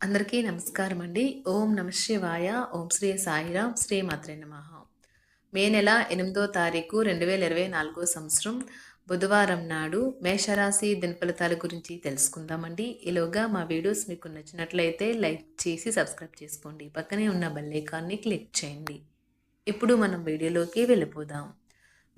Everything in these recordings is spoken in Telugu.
అందరికీ నమస్కారం అండి ఓం నమ శివాయ. ఓం శ్రీ సాయిరామ్ శ్రీ మాత్రే నమ. మే నెల ఎనిమిదో తారీఖు రెండు వేల ఇరవై నాలుగో సంవత్సరం బుధవారం నాడు మేషరాశి దినఫలితాల గురించి తెలుసుకుందామండి. ఈలోగా మా వీడియోస్ మీకు నచ్చినట్లయితే లైక్ చేసి సబ్స్క్రైబ్ చేసుకోండి. పక్కనే ఉన్న బెల్లైకాన్ని క్లిక్ చేయండి. ఇప్పుడు మనం వీడియోలోకి వెళ్ళిపోదాం.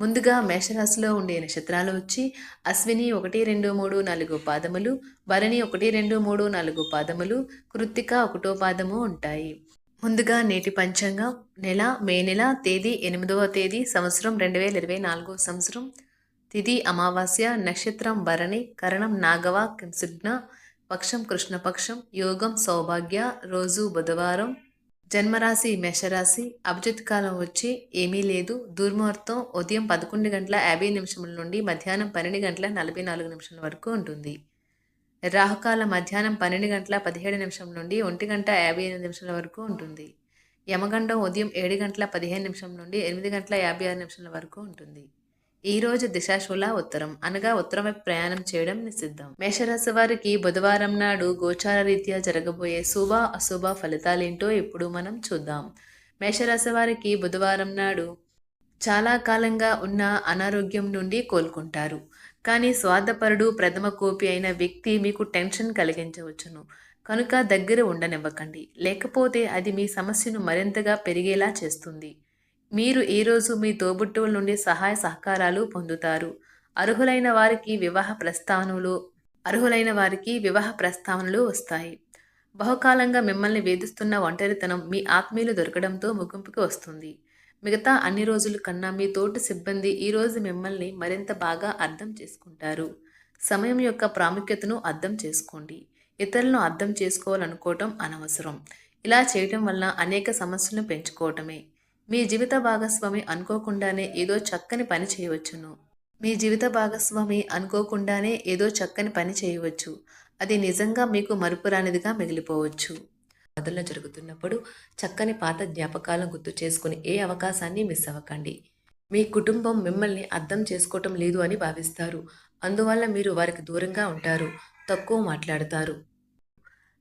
ముందుగా మేషరాశిలో ఉండే నక్షత్రాలు వచ్చి అశ్విని ఒకటి రెండు మూడు నాలుగు పాదములు భరణి ఒకటి రెండు మూడు నాలుగు పాదములు కృత్తిక ఒకటో పాదము ఉంటాయి. ముందుగా నేటి పంచాంగం నెల మే నెల తేదీ ఎనిమిదవ తేదీ సంవత్సరం రెండు వేల ఇరవై నాలుగో సంవత్సరం తిథి అమావాస్య నక్షత్రం భరణి కరణం నాగవ కింసుజ్ఞ పక్షం కృష్ణపక్షం యోగం సౌభాగ్య రోజు బుధవారం జన్మరాశి మేషరాశి అభిజిత్ కాలం వచ్చి ఏమీ లేదు. దుర్ముహూర్తం ఉదయం పదకొండు గంటల యాభై నిమిషముల నుండి మధ్యాహ్నం పన్నెండు గంటల నలభై నాలుగు నిమిషాల వరకు ఉంటుంది. రాహుకాలం మధ్యాహ్నం పన్నెండు గంటల పదిహేడు నిమిషం నుండి ఒంటి గంట యాభై ఎనిమిది నిమిషాల వరకు ఉంటుంది. యమగండం ఉదయం ఏడు గంటల పదిహేను నిమిషం నుండి ఎనిమిది గంటల యాభై ఆరు నిమిషాల వరకు ఉంటుంది. ఈ రోజు దిశాశూల ఉత్తరం. అనగా ఉత్తరం వైపు ప్రయాణం చేయడం నిషిద్ధం. మేషరాశి వారికి బుధవారం నాడు గోచార రీత్యా జరగబోయే శుభ అశుభ ఫలితాలేంటో ఇప్పుడు మనం చూద్దాం. మేషరాశి వారికి బుధవారం నాడు చాలా కాలంగా ఉన్న అనారోగ్యం నుండి కోలుకుంటారు. కానీ స్వార్థపరుడు ప్రథమ కోపి అయిన వ్యక్తి మీకు టెన్షన్ కలిగించవచ్చును. కనుక దగ్గర ఉండనివ్వకండి. లేకపోతే అది మీ సమస్యను మరింతగా పెరిగేలా చేస్తుంది. మీరు ఈరోజు మీ తోబుట్టువుల నుండి సహాయ సహకారాలు పొందుతారు. అర్హులైన వారికి వివాహ ప్రస్తావనలు అర్హులైన వారికి వివాహ ప్రస్తావనలు వస్తాయి. బహుకాలంగా మిమ్మల్ని వేధిస్తున్న ఒంటరితనం మీ ఆత్మీయులు దొరకడంతో ముగింపుకి వస్తుంది. మిగతా అన్ని రోజుల కన్నా మీ తోటి సిబ్బంది ఈరోజు మిమ్మల్ని మరింత బాగా అర్థం చేసుకుంటారు. సమయం యొక్క ప్రాముఖ్యతను అర్థం చేసుకోండి. ఇతరులను అర్థం చేసుకోవాలనుకోవటం అనవసరం. ఇలా చేయటం వల్ల అనేక సమస్యలను పెంచుకోవటమే. మీ జీవిత భాగస్వామి అనుకోకుండానే ఏదో చక్కని పని చేయవచ్చును. మీ జీవిత భాగస్వామి అనుకోకుండానే ఏదో చక్కని పని చేయవచ్చు. అది నిజంగా మీకు మరుపురానిదిగా మిగిలిపోవచ్చు. కథల్లో జరుగుతున్నప్పుడు చక్కని పాత జ్ఞాపకాలను గుర్తు చేసుకుని ఏ అవకాశాన్ని మిస్ అవ్వకండి. మీ కుటుంబం మిమ్మల్ని అర్థం చేసుకోవటం లేదు అని భావిస్తారు. అందువల్ల మీరు వారికి దూరంగా ఉంటారు. తక్కువ మాట్లాడతారు.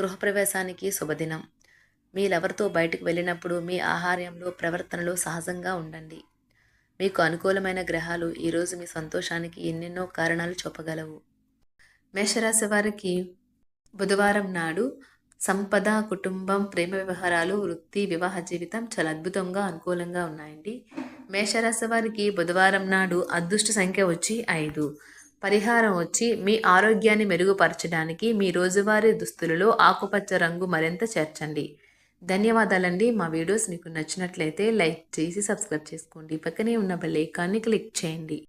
గృహప్రవేశానికి శుభదినం. మీరెవరితో బయటకు వెళ్ళినప్పుడు మీ ఆహార్యంలో ప్రవర్తనలో సహజంగా ఉండండి. మీకు అనుకూలమైన గ్రహాలు ఈరోజు మీ సంతోషానికి ఎన్నెన్నో కారణాలు చూపగలవు. మేషరాశి వారికి బుధవారం నాడు సంపద కుటుంబం ప్రేమ వ్యవహారాలు వృత్తి వివాహ జీవితం చాలా అద్భుతంగా అనుకూలంగా ఉన్నాయండి. మేషరాశి వారికి బుధవారం నాడు అదృష్ట సంఖ్య వచ్చి ఐదు. పరిహారం వచ్చి మీ ఆరోగ్యాన్ని మెరుగుపరచడానికి మీ రోజువారీ దుస్తులలో ఆకుపచ్చ రంగు మరింత చేర్చండి. ధన్యవాదాలండి. మా వీడియోస్ మీకు నచ్చినట్లయితే లైక్ చేసి సబ్స్క్రైబ్ చేసుకోండి. పక్కనే ఉన్న బెల్ ఐకాన్ని క్లిక్ చేయండి.